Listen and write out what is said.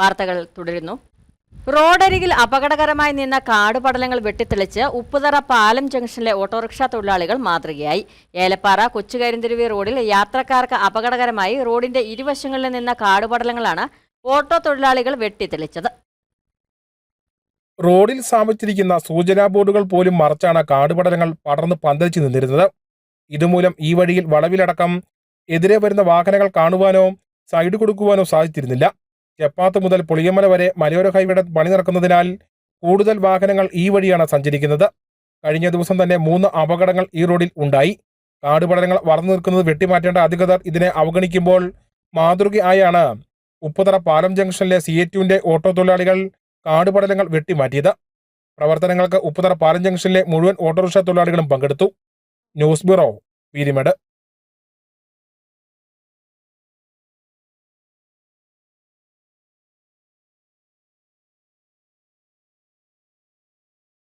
വാർത്തകൾ തുടരുന്നു. റോഡരികിൽ അപകടകരമായി നിന്ന കാടുപടലങ്ങൾ വെട്ടിത്തെളിച്ച് ഉപ്പുതറ പാലം ജംഗ്ഷനിലെ ഓട്ടോറിക്ഷ തൊഴിലാളികൾ മാതൃകയായി. ഏലപ്പാറ കൊച്ചുകരിന്തിരുവി റോഡിൽ യാത്രക്കാർക്ക് അപകടകരമായി റോഡിന്റെ ഇരുവശങ്ങളിൽ നിന്ന കാടുപടലങ്ങളാണ് ഓട്ടോ തൊഴിലാളികൾ വെട്ടിത്തെളിച്ചത്. റോഡിൽ സ്ഥാപിച്ചിരിക്കുന്ന സൂചനാ ബോർഡുകൾ പോലും മറച്ചാണ് കാടുപടലങ്ങൾ പടർന്ന് പന്തലിച്ചു നിന്നിരുന്നത്. ഇതുമൂലം ഈ വഴിയിൽ വളവിലടക്കം എതിരെ വരുന്ന വാഹനങ്ങൾ കാണുവാനോ സൈഡ് കൊടുക്കുവാനോ സാധിച്ചിരുന്നില്ല. ചെപ്പാത്ത് മുതൽ പുളിയമല വരെ മലയോര ഹൈവേയുടെ പണി നടക്കുന്നതിനാൽ കൂടുതൽ വാഹനങ്ങൾ ഈ വഴിയാണ് സഞ്ചരിക്കുന്നത്. കഴിഞ്ഞ ദിവസം തന്നെ മൂന്ന് അപകടങ്ങൾ ഈ റോഡിൽ ഉണ്ടായി. കാടുപടലങ്ങൾ വളർന്നു നിൽക്കുന്നത് വെട്ടിമാറ്റേണ്ട അധികൃതർ ഇതിനെ അവഗണിക്കുമ്പോൾ മാതൃകയായാണ് ഉപ്പുതറ പാലം ജംഗ്ഷനിലെ സി എ ടുവിന്റെ ഓട്ടോ തൊഴിലാളികൾ കാടുപടലങ്ങൾ വെട്ടിമാറ്റിയത്. പ്രവർത്തനങ്ങൾക്ക് ഉപ്പുതറ പാലം ജംഗ്ഷനിലെ മുഴുവൻ ഓട്ടോറിക്ഷ തൊഴിലാളികളും പങ്കെടുത്തു. News bureau Peermade.